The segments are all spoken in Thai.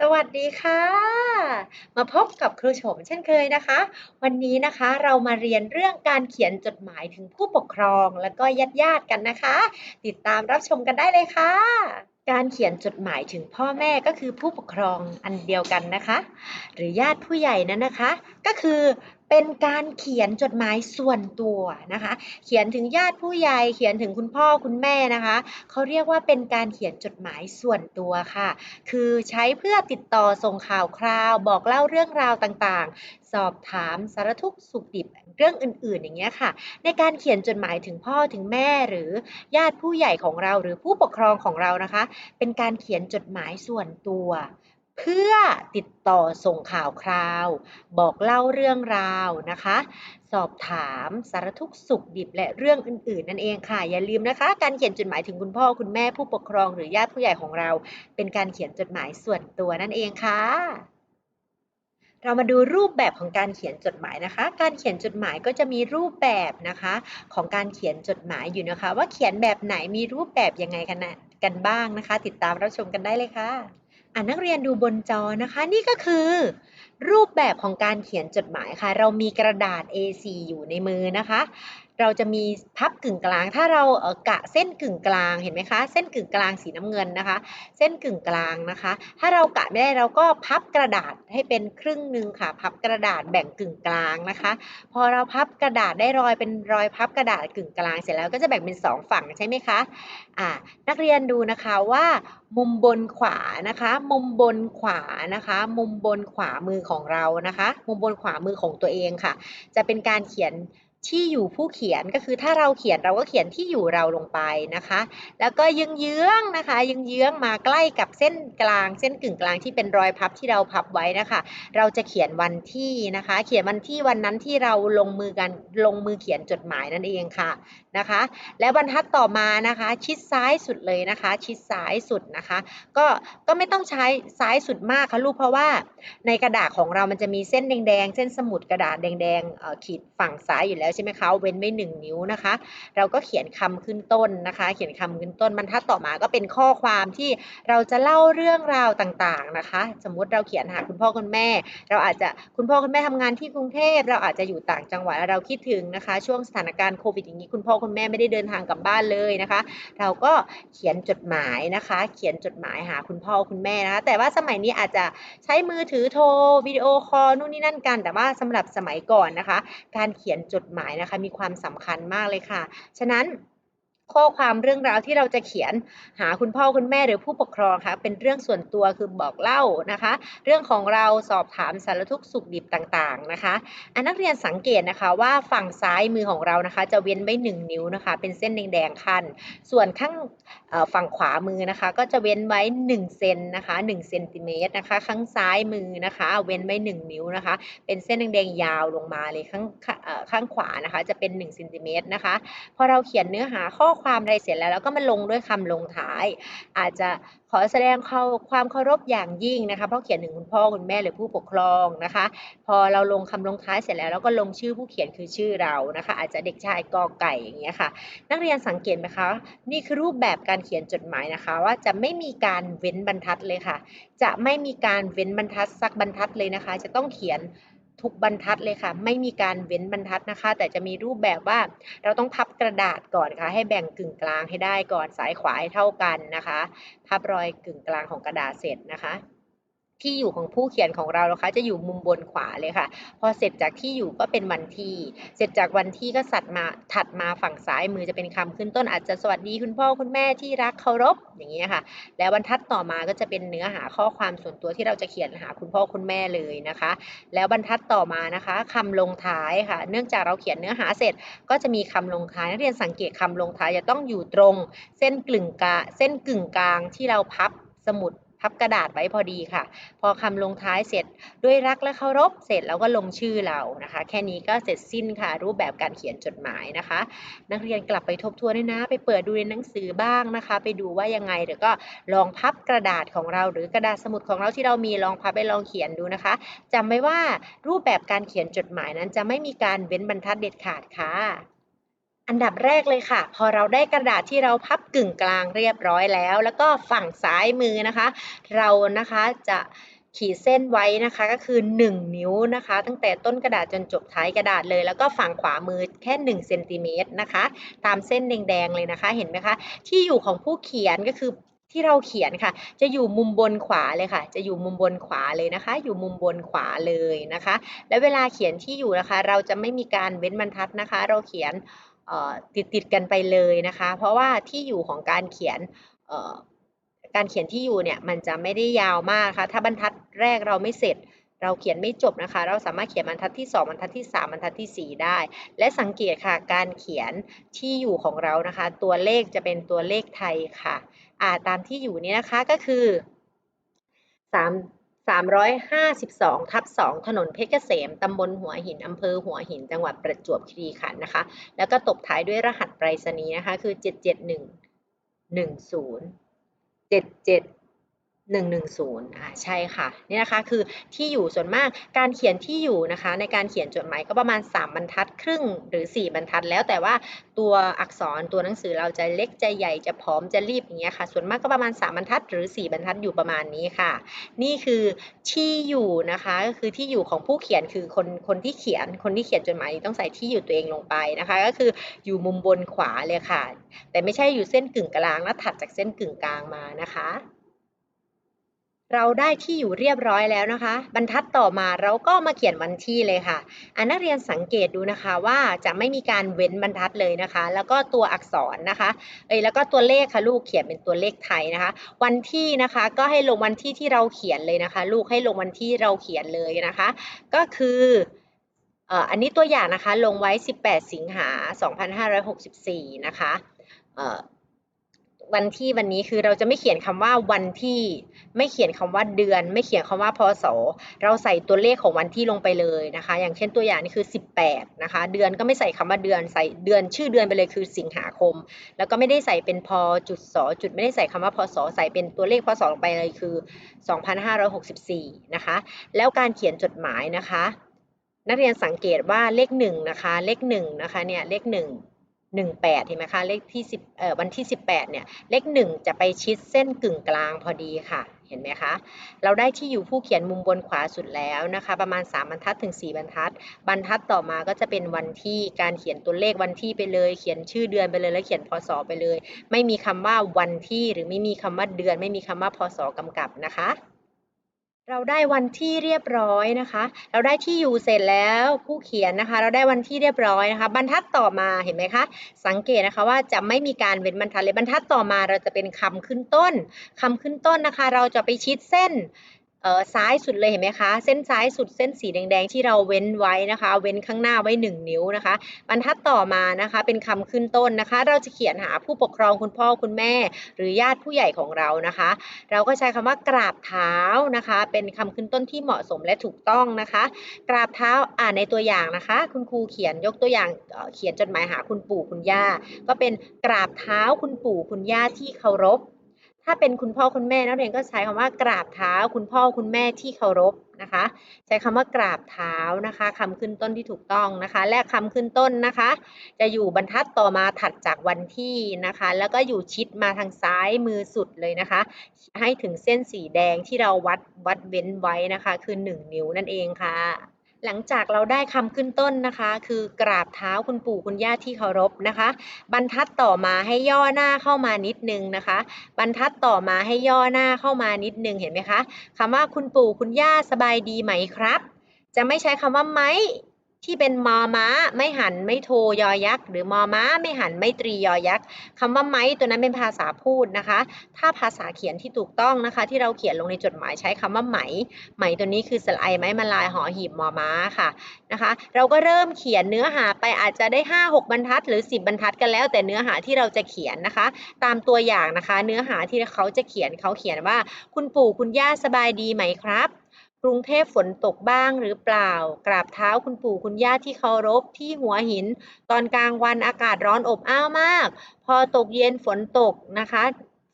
สวัสดีค่ะ มาพบกับครูโฉมเช่นเคยนะคะ วันนี้นะคะเรามาเรียนเรื่องการเขียนจดหมายถึงผู้ปกครองและก็ญาติญาติกันนะคะ ติดตามรับชมกันได้เลยค่ะ การเขียนจดหมายถึงพ่อแม่ก็คือผู้ปกครองอันเดียวกันนะคะ หรือญาติผู้ใหญ่นั้นนะคะ ก็คือ เป็นการเขียนจดหมายส่วนตัวนะคะ เขียนถึงญาติผู้ใหญ่เขียนถึงคุณพ่อคุณแม่นะคะเขาเรียกว่าเป็นการเขียนจดหมายส่วนตัวค่ะ คือใช้เพื่อติดต่อส่งข่าวคราว บอกเล่าเรื่องราวต่างๆ สอบถามสารทุกสุขดิบเรื่องอื่นๆ อย่างเงี้ยค่ะ ในการเขียนจดหมายถึงพ่อถึงแม่หรือญาติผู้ใหญ่ของเรา หรือผู้ปกครองของเรานะคะ เป็นการเขียนจดหมายส่วนตัว เพื่อติดต่อส่งข่าวคราว บอกเล่าเรื่องราวนะคะ สอบถามสารทุกสุขดิบและเรื่องอื่นๆ นั่นเองค่ะ อย่าลืมนะคะ การเขียนจดหมายถึงคุณพ่อคุณแม่ผู้ปกครองหรือญาติผู้ใหญ่ของเรา เป็นการเขียนจดหมายส่วนตัวนั่นเองค่ะเรามาดูรูปแบบของการเขียนจดหมายนะคะ การเขียนจดหมายก็จะมีรูปแบบนะคะ ของการเขียนจดหมายอยู่นะคะ ว่าเขียนแบบไหนมีรูปแบบยังไงกันนะกันบ้างนะคะ ติดตามรับชมกันได้เลยค่ะ อ่านักเรียนดูบนจอนะคะ นี่ก็คือ รูปแบบของการเขียนจดหมายค่ะ เรามีกระดาษ A4 อยู่ในมือนะคะ เราจะมีพับกึ่งกลาง ถ้าเราเกะเส้นกึ่งกลางเห็นไหมคะ เส้นกึ่งกลางสีน้ำเงินนะคะ เส้นกึ่งกลางนะคะ ถ้าเรากะไม่ได้เราก็พับกระดาษให้เป็นครึ่งหนึ่งค่ะ พับกระดาษแบ่งกึ่งกลางนะคะ พอเราพับกระดาษได้รอยเป็นรอยพับกระดาษกึ่งกลางเสร็จแล้วก็จะแบ่งเป็นสองฝั่งใช่ไหมคะอ่านักเรียนดูนะคะว่ามุมบนขวานะคะ มุมบนขวานะคะ มุมบนขวามือของเรานะคะ มุมบนขวามือของตัวเองค่ะ จะเป็นการเขียน ที่อยู่ผู้เขียนก็คือถ้าเราเขียนเราก็เขียนที่อยู่เราลงไปนะคะ แล้วก็ยึงเยื้องนะคะยึงเยื้องมาใกล้กับเส้นกลาง เส้นกึ่งกลางที่เป็นรอยพับที่เราพับไว้นะคะ เราจะเขียนวันที่นะคะ เขียนวันที่วันนั้นที่เราลงมือกันลงมือเขียนจดหมายนั่นเองค่ะนะคะ และบรรทัดต่อมานะคะ ชิดซ้ายสุดเลยนะคะ ชิดซ้ายสุดนะคะ ก็ก็ไม่ต้องใช้ซ้ายสุดมากค่ะลูกเพราะว่าในกระดาษของเรามันจะมีเส้นแดงๆเส้นสมุดกระดาษแดงๆขีดฝั่งซ้ายอยู่แล้วใช่ไหมคะเว้นไว้หนึ่งนิ้วนะคะ เราก็เขียนคำขึ้นต้นนะคะ เขียนคำขึ้นต้นบรรทัดต่อมาก็เป็นข้อความที่เราจะเล่าเรื่องราวต่างๆนะคะ สมมุติเราเขียนหาคุณพ่อคุณแม่ เราอาจจะคุณพ่อคุณแม่ทำงานที่กรุงเทพเราอาจจะอยู่ต่างจังหวัดเราคิดถึงนะคะ ช่วงสถานการณ์โควิดอย่างนี้คุณพ่อคุณแม่ไม่ได้เดินทางกลับบ้านเลยนะคะ เราก็เขียนจดหมายนะคะ เขียนจดหมายหาคุณพ่อคุณแม่นะคะ แต่ว่าสมัยนี้อาจจะใช้มือถือโทรวิดีโอคอลนู่นนี่นั่นกัน แต่ว่าสำหรับสมัยก่อนนะคะ การเขียนจดหมายนะคะ มีความสำคัญมากเลยค่ะ ฉะนั้น ข้อความเรื่องราวที่เราจะเขียนหาคุณพ่อคุณแม่หรือผู้ปกครองค่ะเป็นเรื่องส่วนตัวคือบอกเล่านะคะ เรื่องของเราสอบถามสารทุกสุขดิบต่างๆนะคะอันนักเรียนสังเกตนะคะว่าฝั่งซ้ายมือของเรานะคะ จะเว้นไว้1นิ้วนะคะ เป็นเส้นแดงๆขั้นส่วนข้างฝั่งขวามือนะคะ ก็จะเว้นไว้1เซนนะคะ1เซนติเมตรนะคะข้างซ้ายมือนะคะ เว้นไว้ 1 นิ้วนะคะ เป็นเส้นแดงๆยาวลงมาเลยข้างข้างข้างขวานะคะ จะเป็น1เซนติเมตรนะคะพอเราเขียนเนื้อหาข้อความอะไรเสร็จแล้วเราก็มาลงด้วยคำลงท้าย อาจจะขอแสดงความเคารพอย่างยิ่งนะคะเพราะเขียนถึงคุณพ่อคุณแม่หรือผู้ปกครองนะคะ พอเราลงคำลงท้ายเสร็จแล้วเราก็ลงชื่อผู้เขียนคือชื่อเรานะคะ อาจจะเด็กชายกอไก่อย่างเงี้ยค่ะ นักเรียนสังเกตไหมคะนี่คือรูปแบบการเขียนจดหมายนะคะ ว่าจะไม่มีการเว้นบรรทัดเลยค่ะ จะไม่มีการเว้นบรรทัดสักบรรทัดเลยนะคะ จะต้องเขียน ทุกบรรทัดเลยค่ะ ไม่มีการเว้นบรรทัดนะคะ แต่จะมีรูปแบบว่าเราต้องพับกระดาษก่อนค่ะ ให้แบ่งกึ่งกลางให้ได้ก่อนซ้ายขวาให้เท่ากันนะคะ พับรอยกึ่งกลางของกระดาษเสร็จนะคะ ที่อยู่ของผู้เขียนของเรานะคะ จะอยู่มุมบนขวาเลยค่ะ พอเสร็จจากที่อยู่ก็เป็นวันที่ เสร็จจากวันที่ก็สัดมาถัดมาฝั่งซ้ายมือจะเป็นคำขึ้นต้นอาจจะสวัสดีคุณพ่อคุณแม่ที่รักเคารพอย่างเงี้ยค่ะ แล้วบรรทัดต่อมาก็จะเป็นเนื้อหาข้อความส่วนตัวที่เราจะเขียนหาคุณพ่อคุณแม่เลยนะคะ แล้วบรรทัดต่อมานะคะคำลงท้ายค่ะ เนื่องจากเราเขียนเนื้อหาเสร็จ ก็จะมีคำลงท้ายนักเรียนสังเกตคำลงท้ายจะต้องอยู่ตรง เส้นกลึงกลางเส้นกึ่งกลางที่เราพับสมุด พับกระดาษไว้พอดีค่ะ พอคำลงท้ายเสร็จด้วยรักและเคารพเสร็จแล้วก็ลงชื่อเรานะคะ แค่นี้ก็เสร็จสิ้นค่ะ รูปแบบการเขียนจดหมายนะคะ นักเรียนกลับไปทบทวนด้วยนะ ไปเปิดดูในหนังสือบ้างนะคะ ไปดูว่ายังไงเดี๋ยวก็ลองพับกระดาษของเรา หรือกระดาษสมุดของเราที่เรามีลองพับไปลองเขียนดูนะคะจำไว้ว่ารูปแบบการเขียนจดหมายนั้นจะไม่มีการเว้นบรรทัดเด็ดขาดค่ะ อันดับแรกเลยค่ะ พอเราได้กระดาษที่เราพับกึ่งกลางเรียบร้อยแล้ว แล้วก็ฝั่งซ้ายมือนะคะ เรานะคะจะขีดเส้นไว้นะคะก็คือ 1 นิ้วนะคะ ตั้งแต่ต้นกระดาษจนจบท้ายกระดาษเลย แล้วก็ฝั่งขวามือแค่1เซนติเมตรนะคะ ตามเส้นแดงๆเลยนะคะเห็นไหมคะ ที่อยู่ของผู้เขียนก็คือที่เราเขียนค่ะ จะอยู่มุมบนขวาเลยค่ะ จะอยู่มุมบนขวาเลยนะคะ อยู่มุมบนขวาเลยนะคะ และเวลาเขียนที่อยู่นะคะ เราจะไม่มีการเว้นบรรทัดนะคะ เราเขียน ติดติดกันไปเลยนะคะ เพราะว่าที่อยู่ของการเขียนการเขียนที่อยู่เนี่ยมันจะไม่ได้ยาวมากค่ะถ้าบรรทัดแรกเราไม่เสร็จ เราเขียนไม่จบนะคะ เราสามารถเขียนบรรทัดที่ 2บรรทัดที่ 3บรรทัดที่ 4 ได้ และสังเกตค่ะการเขียนที่อยู่ของเรานะคะ ตัวเลขจะเป็นตัวเลขไทยค่ะอ่าตามที่อยู่นี้นะคะก็คือ3 352ทับ2ถนนเพชรเกษม ตำบลหัวหิน อำเภอหัวหิน จังหวัดประจวบคีรีขันธ์นะคะ แล้วก็ตบท้ายด้วยรหัสไปรษณีย์นะคะ คือ 77110 77 110อ่าใช่ค่ะนี่นะคะคือที่อยู่ส่วนมากการเขียนที่อยู่นะคะ ในการเขียนจดหมายก็ประมาณ 3 บรรทัดครึ่งหรือ 4 บรรทัด แล้วแต่ว่าตัวอักษรตัวหนังสือเราจะเล็กจะใหญ่จะผอมจะรีบอย่างเงี้ยค่ะ ส่วนมากก็ประมาณ 3 บรรทัด หรือ 4 บรรทัดอยู่ประมาณนี้ค่ะ นี่คือที่อยู่นะคะก็คือที่อยู่ของผู้เขียนคือคนคนที่เขียนคนที่เขียนจดหมายต้องใส่ที่อยู่ตัวเองลงไปนะคะ ก็คืออยู่มุมบนขวาเลยค่ะ แต่ไม่ใช่อยู่เส้นกึ่งกลางแล้วถัดจากเส้นกึ่งกลางมานะคะ เราได้ที่อยู่เรียบร้อยแล้วนะคะ บรรทัดต่อมาเราก็มาเขียนวันที่เลยค่ะอันนักเรียนสังเกตดูนะคะว่าจะไม่มีการเว้นบรรทัดเลยนะคะ แล้วก็ตัวอักษรนะคะ เอ้ยแล้วก็ตัวเลขค่ะลูกเขียนเป็นตัวเลขไทยนะคะ วันที่นะคะก็ให้ลงวันที่ที่เราเขียนเลยนะคะ ลูกให้ลงวันที่เราเขียนเลยนะคะ ก็คืออันนี้ตัวอย่างนะคะลงไว้ 18 สิงหา 2564 นะคะ วันที่วันนี้คือเราจะไม่เขียนคำว่าวันที่ ไม่เขียนคำว่าเดือน ไม่เขียนคำว่าพศเราใส่ตัวเลขของวันที่ลงไปเลยนะคะ อย่างเช่นตัวอย่างนี้คือ 18นะคะ เดือนก็ไม่ใส่คำว่าเดือนใส่เดือนชื่อเดือนไปเลยคือสิงหาคม แล้วก็ไม่ได้ใส่เป็นพจุดสจุดไม่ได้ใส่คำว่าพศใส่เป็นตัวเลขพศลงไปเลยคือ 2564นะคะ แล้วการเขียนจดหมายนะคะ นักเรียนสังเกตว่าเลขหนึ่งนะคะเลขหนึ่งนะคะเนี่ยเลขหนึ่ง 18 เห็นไหมคะ เลขที่ 10เอ่อวันที่ 18 เนี่ย เลข 1 จะไปชิดเส้นกึ่งกลางพอดีค่ะ เห็นไหมคะ เราได้ที่อยู่ผู้เขียนมุมบนขวาสุดแล้วนะคะ ประมาณ 3 บรรทัดถึง 4 บรรทัด บรรทัดต่อมาก็จะเป็นวันที่ การเขียนตัวเลขวันที่ไปเลย เขียนชื่อเดือนไปเลย แล้วเขียนพศไปเลย ไม่มีคำว่าวันที่ หรือไม่มีคำว่าเดือน ไม่มีคำว่าพศกำกับนะคะ เราได้วันที่เรียบร้อยนะคะ เราได้ที่อยู่เสร็จแล้วผู้เขียนนะคะ เราได้วันที่เรียบร้อยนะคะ บรรทัดต่อมาเห็นไหมคะ สังเกตนะคะว่าจะไม่มีการเว้นบรรทัดเลยบรรทัดต่อมาเราจะเป็นคำขึ้นต้นคำขึ้นต้นนะคะ เราจะไปชิดเส้น ซ้ายสุดเลยเห็นไหมคะ เส้นซ้ายสุดเส้นสีแดงๆ ที่เราเว้นไว้นะคะ เว้นข้างหน้าไว้ 1 นิ้วนะคะ บรรทัดต่อมานะคะ เป็นคำขึ้นต้นนะคะ เราจะเขียนหาผู้ปกครองคุณพ่อคุณแม่ หรือญาติผู้ใหญ่ของเรานะคะ เราก็ใช้คำว่ากราบเท้านะคะ เป็นคำขึ้นต้นที่เหมาะสมและถูกต้องนะคะ กราบเท้าอ่านในตัวอย่างนะคะ คุณครูเขียนยกตัวอย่างเขียนจดหมายหาคุณปู่คุณย่า ก็เป็นกราบเท้าคุณปู่คุณย่าที่เคารพ ถ้าเป็นคุณพ่อคุณแม่นักเรียนก็ใช้คำว่ากราบเท้า คุณพ่อคุณแม่ที่เคารพนะคะ ใช้คำว่ากราบเท้านะคะคำขึ้นต้นที่ถูกต้องนะคะ และคำขึ้นต้นนะคะ จะอยู่บรรทัดต่อมาถัดจากวันที่นะคะ แล้วก็อยู่ชิดมาทางซ้ายมือสุดเลยนะคะ ให้ถึงเส้นสีแดงที่เราวัดวัดเว้นไว้นะคะ คือ 1 นิ้วนั่นเองค่ะ หลังจากเราได้คำขึ้นต้นนะคะ คือกราบเท้าคุณปู่คุณย่าที่เคารพนะคะ บรรทัดต่อมาให้ย่อหน้าเข้ามานิดนึงนะคะ บรรทัดต่อมาให้ย่อหน้าเข้ามานิดนึงเห็นไหมคะคำว่าคุณปู่คุณย่าสบายดีไหมครับ จะไม่ใช้คำว่าไหม ที่เป็นมอม้าไม่หันไม่โทยอยักษ์หรือมอม้าไม่หันไม่ตรียอยักษ์คำว่าไม้ตัวนั้นเป็นภาษาพูดนะคะ ถ้าภาษาเขียนที่ถูกต้องนะคะ ที่เราเขียนลงในจดหมายใช้คำว่าไหม ไหมตัวนี้คือสลายไม้มาลายหอหีบมอม้าค่ะนะคะ เราก็เริ่มเขียนเนื้อหาไปอาจจะได้ 5 6 บรรทัด หรือ 10 บรรทัดกันแล้ว แต่เนื้อหาที่เราจะเขียนนะคะ ตามตัวอย่างนะคะ เนื้อหาที่เขาจะเขียนเขาเขียนว่า คุณปู่คุณย่าสบายดีไหมครับ กรุงเทพฝนตกบ้างหรือเปล่า กราบเท้าคุณปู่คุณย่าที่เคารพที่หัวหิน ตอนกลางวันอากาศร้อนอบอ้าวมาก พอตกเย็นฝนตกนะคะ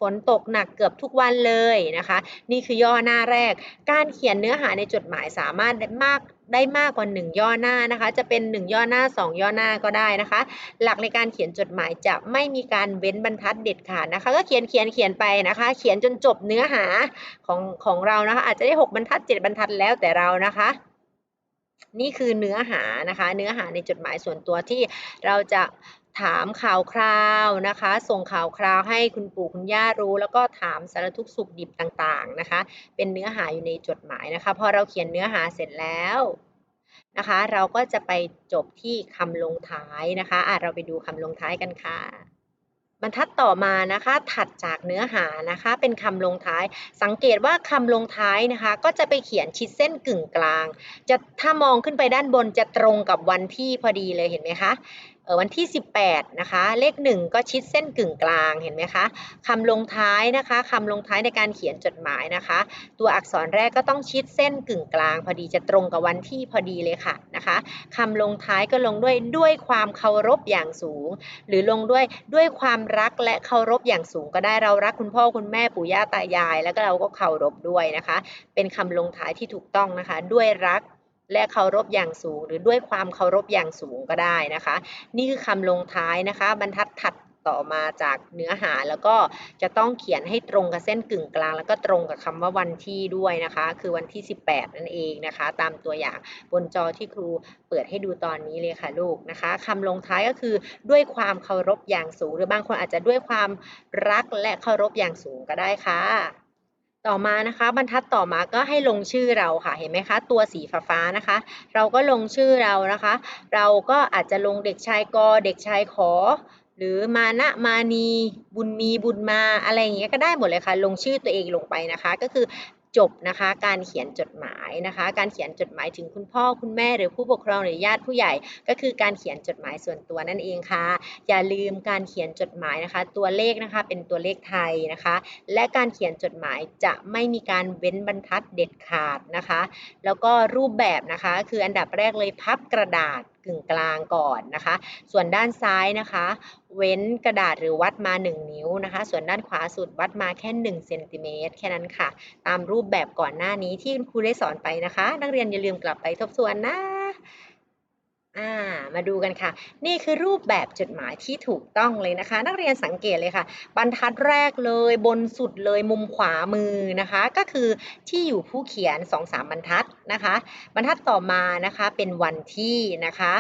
ฝนตกหนักเกือบทุกวันเลยนะคะ นี่คือย่อหน้าแรก การเขียนเนื้อหาในจดหมายสามารถได้มากได้มากกว่า 1 ย่อหน้านะคะ จะเป็น 1 ย่อหน้า 2 ย่อหน้าก็ได้นะคะ หลักในการเขียนจดหมายจะไม่มีการเว้นบรรทัดเด็ดขาดนะคะ ก็เขียนเขียนเขียนไปนะคะ เขียนจนจบเนื้อหาของของเรานะคะ อาจจะได้ 6 บรรทัด 7 บรรทัดแล้วแต่เรานะคะ นี่คือเนื้อหานะคะ เนื้อหาในจดหมายส่วนตัวที่เราจะ ถามข่าวคราวนะคะ ส่งข่าวคราวให้คุณปู่คุณย่ารู้ แล้วก็ถามสารทุกสุขดิบต่างๆนะคะ เป็นเนื้อหาอยู่ในจดหมายนะคะพอเราเขียนเนื้อหาเสร็จแล้วนะคะ เราก็จะไปจบที่คำลงท้ายนะคะอะเราไปดูคำลงท้ายกันค่ะบรรทัดต่อมานะคะถัดจากเนื้อหานะคะเป็นคำลงท้าย สังเกตว่าคำลงท้ายนะคะ ก็จะไปเขียนชิดเส้นกึ่งกลาง จะถ้ามองขึ้นไปด้านบนจะตรงกับวันที่พอดีเลยเห็นไหมคะ วันที่ 18 นะคะ เลข 1 ก็ชิดเส้นกึ่งกลางเห็นไหมคะคำลงท้ายนะคะคำลงท้ายในการเขียนจดหมายนะคะ ตัวอักษรแรกก็ต้องชิดเส้นกึ่งกลาง พอดีจะตรงกับวันที่พอดีเลยค่ะนะคะคำลงท้ายก็ลงด้วยด้วยความเคารพอย่างสูง หรือลงด้วยด้วยความรักและเคารพอย่างสูง ก็ได้เรารักคุณพ่อคุณแม่ปู่ย่าตายาย แล้วก็เราก็เคารพด้วยนะคะ เป็นคำลงท้ายที่ถูกต้องนะคะ ด้วยรัก และเคารพอย่างสูง หรือด้วยความเคารพอย่างสูงก็ได้นะคะ นี่คือคำลงท้ายนะคะ บรรทัดถัดต่อมาจากเนื้อหาแล้วก็จะต้องเขียนให้ตรงกับเส้นกึ่งกลาง แล้วก็ตรงกับคำว่าวันที่ด้วยนะคะ คือวันที่ 18 นั่นเองนะคะ ตามตัวอย่างบนจอที่ครูเปิดให้ดูตอนนี้เลยค่ะลูกนะคะคำลงท้ายก็คือด้วยความเคารพอย่างสูง หรือบางคนอาจจะด้วยความรักและเคารพอย่างสูงก็ได้ค่ะ ต่อมานะคะ บรรทัดต่อมาก็ให้ลงชื่อเราค่ะเห็นไหมคะ ตัวสีฟ้าๆนะคะ เราก็ลงชื่อเรานะคะ เราก็อาจจะลงเด็กชายกอเด็กชายขอ หรือมานะมานีบุญมีบุญมาอะไรอย่างเงี้ยก็ได้หมดเลยค่ะ ลงชื่อตัวเองลงไปนะคะ ก็คือ จบนะคะ การเขียนจดหมายนะคะ การเขียนจดหมายถึงคุณพ่อคุณแม่หรือผู้ปกครองหรือญาติผู้ใหญ่ ก็คือการเขียนจดหมายส่วนตัวนั่นเองค่ะ อย่าลืมการเขียนจดหมายนะคะ ตัวเลขนะคะเป็นตัวเลขไทยนะคะ และการเขียนจดหมายจะไม่มีการเว้นบรรทัดเด็ดขาดนะคะ แล้วก็รูปแบบนะคะ คืออันดับแรกเลยพับกระดาษกึ่งกลางก่อนนะคะ ส่วนด้านซ้ายนะคะ เว้นกระดาษหรือวัดมา 1 นิ้วนะคะ ส่วนด้านขวาสุดวัดมาแค่ 1 เซนติเมตรแค่นั้นค่ะ ตามรูปแบบก่อนหน้านี้ที่คุณครูได้สอนไปนะคะ นักเรียนอย่าลืมกลับไปทบทวนนะ อ่ามาดูกันค่ะ นี่คือรูปแบบจดหมายที่ถูกต้องเลยนะคะ นักเรียนสังเกตเลยค่ะ บรรทัดแรกเลยบนสุดเลยมุมขวามือนะคะ ก็คือที่อยู่ผู้เขียน2-3บรรทัดนะคะ บรรทัดต่อมานะคะเป็นวันที่นะคะ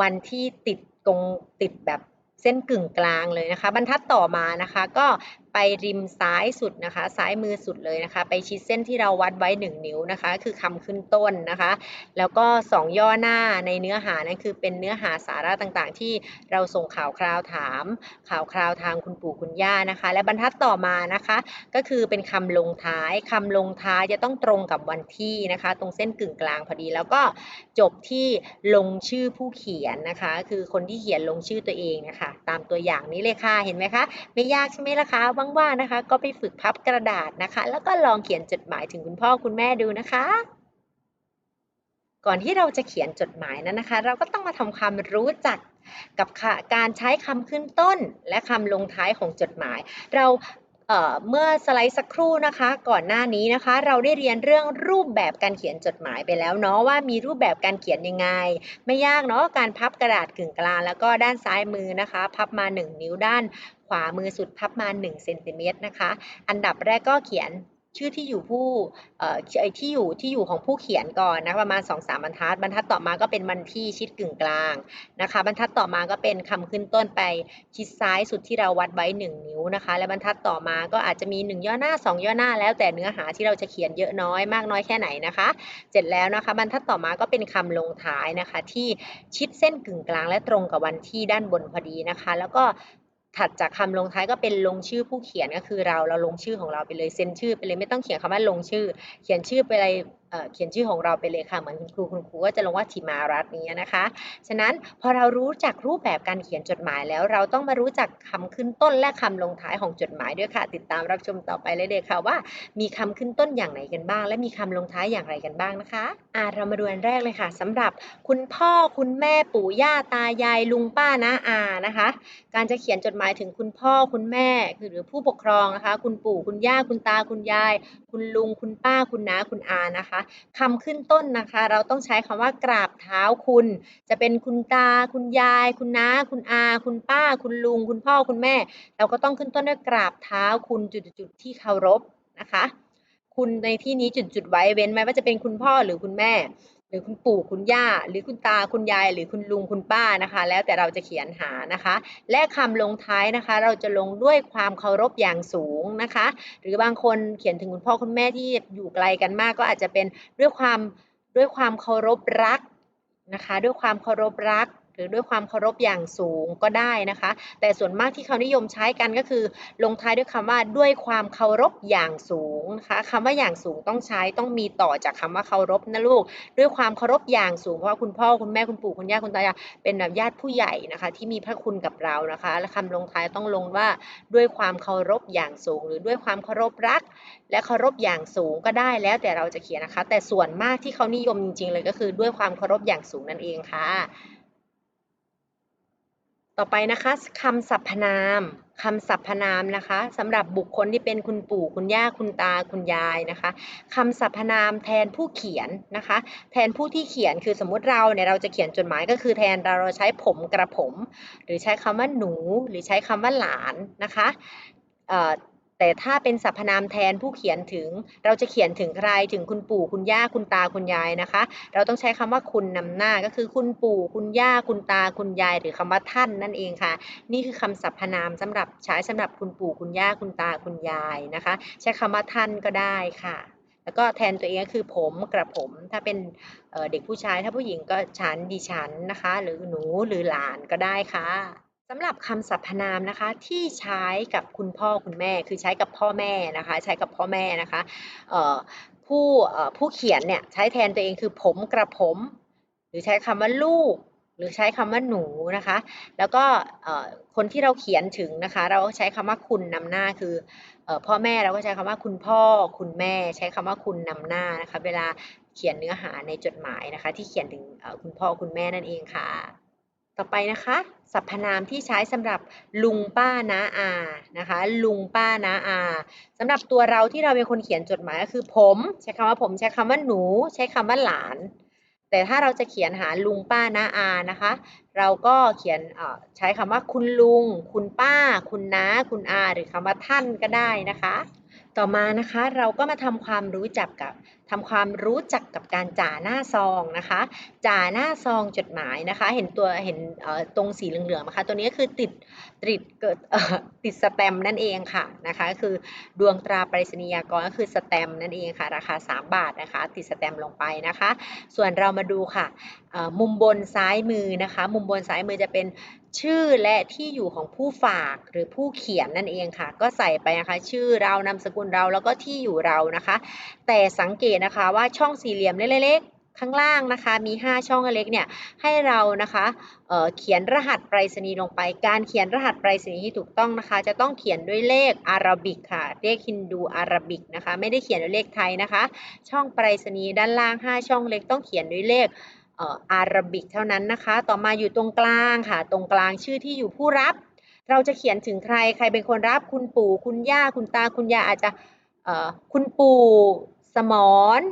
วันที่ติดตรงติดแบบเส้นกึ่งกลางเลยนะคะ บรรทัดต่อมานะคะ ก็ ไปริมซ้ายสุดนะคะ ซ้ายมือสุดเลยนะคะ ไปชิดเส้นที่เราวัดไว้ 1 นิ้วนะคะ คือคำขึ้นต้นนะคะ แล้วก็ 2 ย่อหน้าในเนื้อหานั่นคือเป็นเนื้อหาสาระต่างๆ ที่เราส่งข่าวคราวถาม ข่าวคราวทางคุณปู่คุณย่านะคะ และบรรทัดต่อมานะคะ ก็คือเป็นคำลงท้ายคำลงท้ายจะต้องตรงกับวันที่นะคะ ตรงเส้นกึ่งกลางพอดี แล้วก็จบที่ลงชื่อผู้เขียนนะคะ คือคนที่เขียนลงชื่อตัวเองนะคะ ตามตัวอย่างนี้เลยค่ะเห็นไหมคะ ไม่ยากใช่ไหมล่ะคะว่างๆนะคะ ก็ไปฝึกพับกระดาษนะคะ แล้วก็ลองเขียนจดหมายถึงคุณพ่อคุณแม่ดูนะคะ ก่อนที่เราจะเขียนจดหมายนั้นนะคะ เราก็ต้องมาทำความรู้จักกับการใช้คำขึ้นต้นและคำลงท้ายของจดหมาย เราเเมื่อสไลด์สักครู่นะคะ ก่อนหน้านี้นะคะ เราได้เรียนเรื่องรูปแบบการเขียนจดหมายไปแล้วเนาะว่ามีรูปแบบการเขียนยังไง ไม่ยากเนาะการพับกระดาษกึ่งกลางแล้วก็ด้านซ้ายมือนะคะ พับมา 1 นิ้วด้านามือสุดพับมา1เซนติเมตรนะคะ อันดับแรกก็เขียนชื่อที่อยู่ผู้ที่อยู่ที่อยู่ของผู้เขียนก่อนนะประมาณ2-3บรรทัด บรรทัดต่อมาก็เป็นวันที่ชิดกึ่งกลางนะคะ บรรทัดต่อมาก็เป็นคำขึ้นต้นไปชิดซ้ายสุดที่เราวัดไว้ 1 นิ้วนะคะ และบรรทัดต่อมาก็อาจจะมี 1 ย่อหน้า 2 ย่อหน้า แล้วแต่เนื้อหาที่เราจะเขียนเยอะน้อยมากน้อยแค่ไหนนะคะ เสร็จแล้วนะคะ บรรทัดต่อมาก็เป็นคำลงท้ายนะคะ ที่ชิดเส้นกึ่งกลาง และตรงกับวันที่ด้านบนพอดีนะคะ แล้วก็ ถัดจากคำลงท้ายก็เป็นลงชื่อผู้เขียนก็คือเราเราลงชื่อของเราไปเลยเซ็นชื่อไปเลยไม่ต้องเขียนคำว่าลงชื่อ เขียนชื่อไปเลย เเขียนชื่อของเราไปเลยค่ะเหมือนคุณครูคุณครูก็จะลงว่าธิมารัตน์นี้นะคะ ฉะนั้นพอเรารู้จักรูปแบบการเขียนจดหมายแล้ว เราต้องมารู้จักคำขึ้นต้นและคำลงท้ายของจดหมายด้วยค่ะ ติดตามรับชมต่อไปเลยเลยค่ะว่า มีคำขึ้นต้นอย่างไหนกันบ้าง และมีคำลงท้ายอย่างไรกันบ้างนะคะอ่าเรามาดูอันแรกเลยค่ะสำหรับคุณพ่อคุณแม่ปู่ย่าตายายลุงป้าน้าอานะคะ การจะเขียนจดหมายถึงคุณพ่อคุณแม่คือหรือผู้ปกครองนะคะ คุณปู่คุณย่าคุณตาคุณยาย คุณลุงคุณป้าคุณน้าคุณอานะคะคำขึ้นต้นนะคะ เราต้องใช้คำว่ากราบเท้าคุณ จะเป็นคุณตา คุณยาย คุณน้า คุณอา คุณป้า คุณลุง คุณพ่อคุณแม่ เราก็ต้องขึ้นต้นด้วยกราบเท้าคุณจุดๆที่เคารพนะคะ คุณในที่นี้จุดๆไว้เว้นไหมว่าจะเป็นคุณพ่อหรือคุณแม่ หรือคุณปู่คุณย่า หรือคุณตาคุณยาย หรือคุณลุงคุณป้านะคะ แล้วแต่เราจะเขียนหานะคะ และคำลงท้ายนะคะ เราจะลงด้วยความเคารพอย่างสูงนะคะ หรือบางคนเขียนถึงคุณพ่อคุณแม่ที่อยู่ไกลกันมากก็อาจจะเป็นด้วยความด้วยความเคารพรักนะคะ ด้วยความเคารพรัก หรือด้วยความเคารพอย่างสูงก็ได้นะคะ แต่ส่วนมากที่เขานิยมใช้กันก็คือ ลงท้ายด้วยคำว่าด้วยความเคารพอย่างสูงนะคะคำว่าอย่างสูงต้องใช้ต้องมีต่อจากคำว่าเคารพนะลูก ด้วยความเคารพอย่างสูงเพราะว่าคุณพ่อคุณแม่คุณปู่คุณย่าคุณตายายเป็นแบบญาติผู้ใหญ่นะคะ ที่มีพระคุณกับเรานะคะ และคำลงท้ายต้องลงว่าด้วยความเคารพอย่างสูง หรือด้วยความเคารพรัก และเคารพอย่างสูงก็ได้แล้วแต่เราจะเขียนนะคะ แต่ส่วนมากที่เขานิยมจริงๆเลยก็คือด้วยความเคารพอย่างสูงนั่นเองค่ะ ต่อไปนะคะคำสรรพนามคำสรรพนามนะคะสำหรับบุคคลที่เป็นคุณปู่คุณย่าคุณตาคุณยายนะคะคำสรรพนามแทนผู้เขียนนะคะ แทนผู้ที่เขียนคือสมมุติเราเนี่ยเราจะเขียนจดหมายก็คือแทนเราเราใช้ผมกระผม หรือใช้คำว่าหนู หรือใช้คำว่าหลานนะคะ แต่ถ้าเป็นสรรพนามแทนผู้เขียนถึง เราจะเขียนถึงใครถึงคุณปู่คุณย่าคุณตาคุณยายนะคะ เราต้องใช้คำว่าคุณนำหน้าก็คือคุณปู่ คุณย่าคุณตาคุณยาย หรือคำว่าท่านนั่นเองค่ะ นี่คือคำสรรพนามสำหรับใช้สำหรับคุณปู่คุณย่าคุณตาคุณยายนะคะ ใช้คำว่าท่านก็ได้ค่ะ แล้วก็แทนตัวเองก็คือผมกระผม ถ้าเป็นเด็กผู้ชายถ้าผู้หญิงก็ฉันดิฉันนะคะ หรือหนูหรือหลานก็ได้ค่ะำหรับคำสรรพนามนะคะที่ใช้กับคุณพ่อคุณแม่คือใช้กับพ่อแม่นะคะใช้กับพ่อแม่นะคะผู้ผู้เขียนเนี่ยใช้แทนตัวเองคือผมกระผม หรือใช้คำว่าลูก หรือใช้คำว่าหนูนะคะ แล้วก็คนที่เราเขียนถึงนะคะ เราก็ใช้คำว่าคุณนำหน้าคืออพ่อแม่เราก็ใช้คำว่าคุณพ่อคุณแม่ ใช้คำว่าคุณนำหน้านะคะ เวลาเขียนเนื้อหาในจดหมายนะคะ ที่เขียนถึงคุณพ่อคุณแม่นั่นเองค่ะ ต่อไปนะคะ สรรพนามที่ใช้สำหรับลุงป้าน้าอานะคะ ลุงป้าน้าอาสำหรับตัวเราที่เราเป็นคนเขียนจดหมายก็คือผม ใช้คำว่าผมใช้คำว่าหนู ใช้คำว่าหลาน แต่ถ้าเราจะเขียนหาลุงป้าน้าอานะคะ เราก็เขียนใช้คำว่าคุณลุง คุณป้า คุณน้า คุณอา หรือคำว่าท่านก็ได้นะคะ ต่อมานะคะเราก็มาทำความรู้จักกับ ทำความรู้จักกับการจ่าหน้าซองนะคะจ่าหน้าซองจดหมายนะคะ เห็นตัวเห็นตรงสีเหลืองๆนะคะตัวนี้คือติดติดเกิดติดสแตมนั่นเองค่ะนะคะคือดวงตราปริศนียากรก็คือสแตมนั่นเองค่ะราคา 3 บาทนะคะ ติดสแตมลงไปนะคะ ส่วนเรามาดูค่ะ มุมบนซ้ายมือนะคะ มุมบนซ้ายมือจะเป็นชื่อและที่อยู่ของผู้ฝากหรือผู้เขียนนั่นเองค่ะ ก็ใส่ไปนะคะ ชื่อเรานามสกุลเราแล้วก็ที่อยู่เรานะคะ แต่สังเกตนะคะว่าช่องสี่เหลี่ยมเล็กๆข้างล่างนะคะมี 5 ช่องเล็กเนี่ยให้เรานะคะเเขียนรหัสไปรษณีย์ลงไป การเขียนรหัสไปรษณีย์ที่ถูกต้องนะคะ จะต้องเขียนด้วยเลขอาราบิกค่ะเลขฮินดูอาราบิกนะคะ ไม่ได้เขียนด้วยเลขไทยนะคะ ช่องไปรษณีย์ด้านล่าง 5 ช่องเล็กต้องเขียนด้วยเลข อาราบิกเท่านั้นนะคะ ต่อมาอยู่ตรงกลางค่ะ ตรงกลางชื่อที่อยู่ผู้รับ เราจะเขียนถึงใคร ใครเป็นคนรับ คุณปู่ คุณย่า คุณตา คุณยายอาจจะคุณปู่สมรน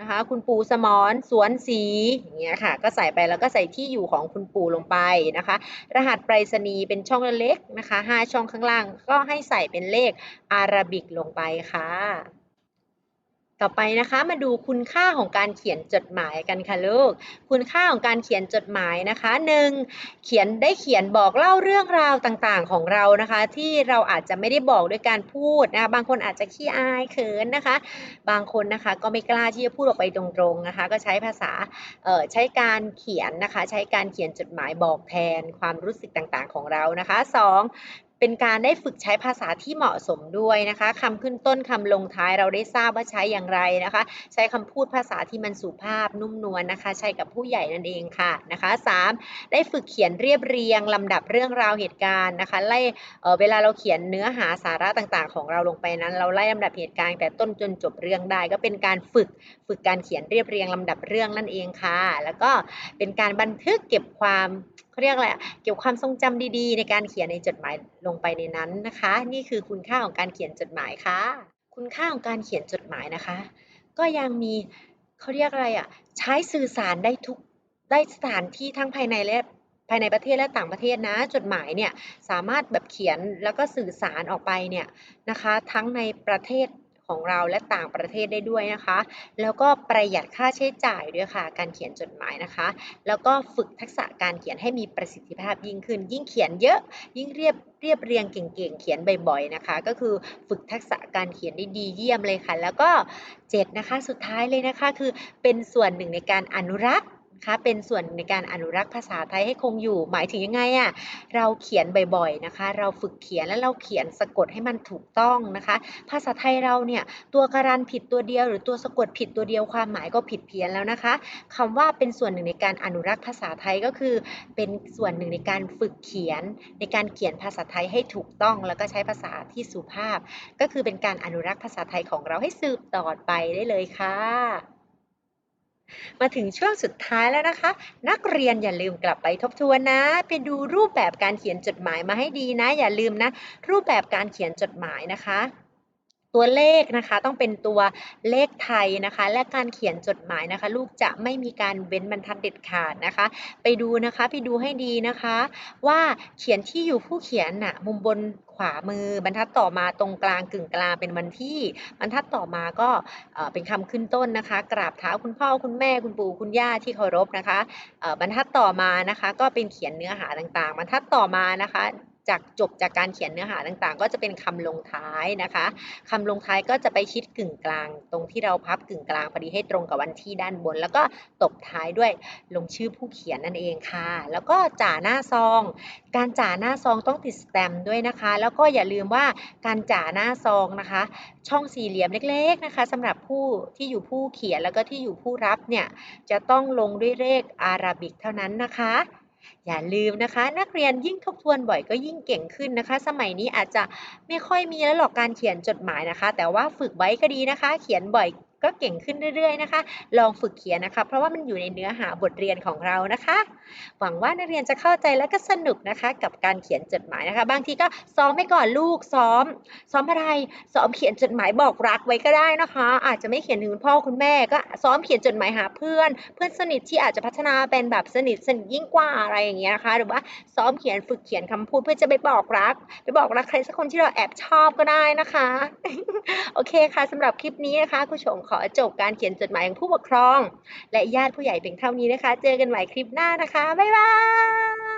นะคะ คุณปู่สมรสวนศรีอย่างเงี้ยค่ะ ก็ใส่ไปแล้วก็ใส่ที่อยู่ของคุณปู่ลงไปนะคะ รหัสไปรษณีย์เป็นช่องเล็กๆนะคะห้าช่องข้างล่าง ก็ให้ใส่เป็นเลขอาราบิกลงไปค่ะ ต่อไปนะคะมาดูคุณค่าของการเขียนจดหมายกันค่ะลูก คุณค่าของการเขียนจดหมายนะคะหนึ่งเขียนได้เขียนบอกเล่าเรื่องราวต่างๆของเรานะคะ ที่เราอาจจะไม่ได้บอกด้วยการพูดนะคะบางคนอาจจะขี้อายเขินนะคะ บางคนนะคะก็ไม่กล้าที่จะพูดออกไปตรงๆนะคะ ก็ใช้ภาษาเอ่อใช้การเขียนนะคะ ใช้การเขียนจดหมายบอกแทนความรู้สึกต่างๆของเรานะคะสอง เป็นการได้ฝึกใช้ภาษาที่เหมาะสมด้วยนะคะคำขึ้นต้นคำลงท้ายเราได้ทราบว่าใช้อย่างไรนะคะ ใช้คำพูดภาษาที่มันสุภาพนุ่มนวลนะคะ ใช้กับผู้ใหญ่นั่นเองค่ะนะคะ 3. ได้ฝึกเขียนเรียบเรียงลำดับเรื่องราวเหตุการณ์นะคะไล่เเวลาเราเขียนเนื้อหาสาระต่างๆ ของเราลงไปนั้น เราไล่ลำดับเหตุการณ์แต่ต้นจนจบเรื่องได้ ก็เป็นการฝึกฝึกการเขียนเรียบเรียงลำดับเรื่องนั่นเองค่ะ แล้วก็เป็นการบันทึกเก็บความ เขาเรียกอะไรอะเก็บความทรงจำดีๆ ในการเขียนในจดหมายลงไปในนั้นนะคะ นี่คือคุณค่าของการเขียนจดหมายค่ะ คุณค่าของการเขียนจดหมายนะคะ ก็ยังมีเขาเรียกอะไรอะใช้สื่อสารได้ทุกได้สถานที่ทั้งภายในและภายในประเทศและต่างประเทศนะ จดหมายเนี่ยสามารถแบบเขียนแล้วก็สื่อสารออกไปเนี่ยนะคะ ทั้งในประเทศ ของเราและต่างประเทศได้ด้วยนะคะ แล้วก็ประหยัดค่าใช้จ่ายด้วยค่ะ การเขียนจดหมายนะคะ แล้วก็ฝึกทักษะการเขียนให้มีประสิทธิภาพยิ่งขึ้น ยิ่งเขียนเยอะ ยิ่งเรียบเรียบเรียงเก่งๆ เขียนบ่อยๆนะคะ ก็คือฝึกทักษะการเขียนได้ดีเยี่ยมเลยค่ะ แล้วก็ 7 นะคะ สุดท้ายเลยนะคะ คือเป็นส่วนหนึ่งในการอนุรักษ์ คะเป็นส่วนในการอนุรักษ์ภาษาไทยให้คงอยู่ หมายถึงยังไงอะ่ะเราเขียนบ่อยๆนะคะ เราฝึกเขียนแล้วเราเขียนสะกดให้มันถูกต้องนะคะ ภาษาไทยเราเนี่ยตัวการันผิดตัวเดียว หรือตัวสะกดผิดตัวเดียวความหมายก็ผิดเพี้ยนแล้วนะคะคำว่าเป็นส่วนหนึ่งในการอนุรักษ์ภาษาไทยก็คือ เป็นส่วนหนึ่งในการฝึกเขียน ในการเขียนภาษาไทยให้ถูกต้องแล้วก็ใช้ภาษาที่สุภาพ ก็คือเป็นการอนุรักษ์ภาษาไทยของเราให้สืบต่อไปได้เลยค่ะ มาถึงช่วงสุดท้ายแล้วนะคะ นักเรียนอย่าลืมกลับไปทบทวนนะ ไปดูรูปแบบการเขียนจดหมายมาให้ดีนะ อย่าลืมนะ รูปแบบการเขียนจดหมายนะคะ ตัวเลขนะคะต้องเป็นตัวเลขไทยนะคะ และการเขียนจดหมายนะคะ ลูกจะไม่มีการเว้นบรรทัดเด็ดขาดนะคะ ไปดูนะคะไปดูให้ดีนะคะ ว่าเขียนที่อยู่ผู้เขียนน่ะมุมบนขวามือบรรทัดต่อมาตรงกลางกึ่งกลางเป็นวันที่บรรทัดต่อมาก็เป็นคำขึ้นต้นนะคะ กราบเท้าคุณพ่อคุณแม่คุณปู่คุณย่าที่เคารพนะคะบรรทัดต่อมานะคะ ก็เป็นเขียนเนื้อหาต่างๆ บรรทัดต่อมานะคะ จากจบจากการเขียนเนื้อหาต่างๆ ก็จะเป็นคำลงท้ายนะคะคำลงท้ายก็จะไปชิดกึ่งกลาง ตรงที่เราพับกึ่งกลางพอดีให้ตรงกับวันที่ด้านบน แล้วก็ตบท้ายด้วยลงชื่อผู้เขียนนั่นเองค่ะ แล้วก็จ่าหน้าซอง การจ่าหน้าซองต้องติดสแตมป์ด้วยนะคะ แล้วก็อย่าลืมว่าการจ่าหน้าซองนะคะ ช่องสี่เหลี่ยมเล็ก ๆนะคะสำหรับผู้ที่อยู่ผู้เขียนแล้วก็ที่อยู่ผู้รับเนี่ยจะต้องลงด้วยเลขอาราบิกเท่านั้นนะคะ อย่าลืมนะคะ นักเรียนยิ่งทบทวนบ่อยก็ยิ่งเก่งขึ้นนะคะ สมัยนี้อาจจะไม่ค่อยมีแล้วหรอกการเขียนจดหมายนะคะ แต่ว่าฝึกไว้ก็ดีนะคะ เขียนบ่อย ก็เก่งขึ้นเรื่อยๆนะคะ ลองฝึกเขียนนะคะ เพราะว่ามันอยู่ในเนื้อหาบทเรียนของเรานะคะ หวังว่านักเรียนจะเข้าใจและก็สนุกนะคะ กับการเขียนจดหมายนะคะ บางทีก็ซ้อมไปก่อนลูกซ้อม ซ้อมอะไรซ้อมเขียนจดหมายบอกรักไว้ก็ได้นะคะ อาจจะไม่เขียนถึงคุณพ่อคุณแม่ก็ซ้อมเขียนจดหมายหาเพื่อน เพื่อนสนิทที่อาจจะพัฒนาเป็นแบบสนิทสนิทยิ่งกว่าอะไรอย่างเงี้ยนะคะ หรือว่าซ้อมเขียนฝึกเขียนคำพูดเพื่อจะไปบอกรักไปบอกรักใครสักคนที่เราแอบชอบก็ได้นะคะ โอเคค่ะสำหรับคลิปนี้นะคะคุณผู้ชมขออจบการเขียนจดหมายของผู้ปกครอง และญาติผู้ใหญ่เพียงเท่านี้นะคะ เจอกันใหม่คลิปหน้านะคะ บ๊ายบาย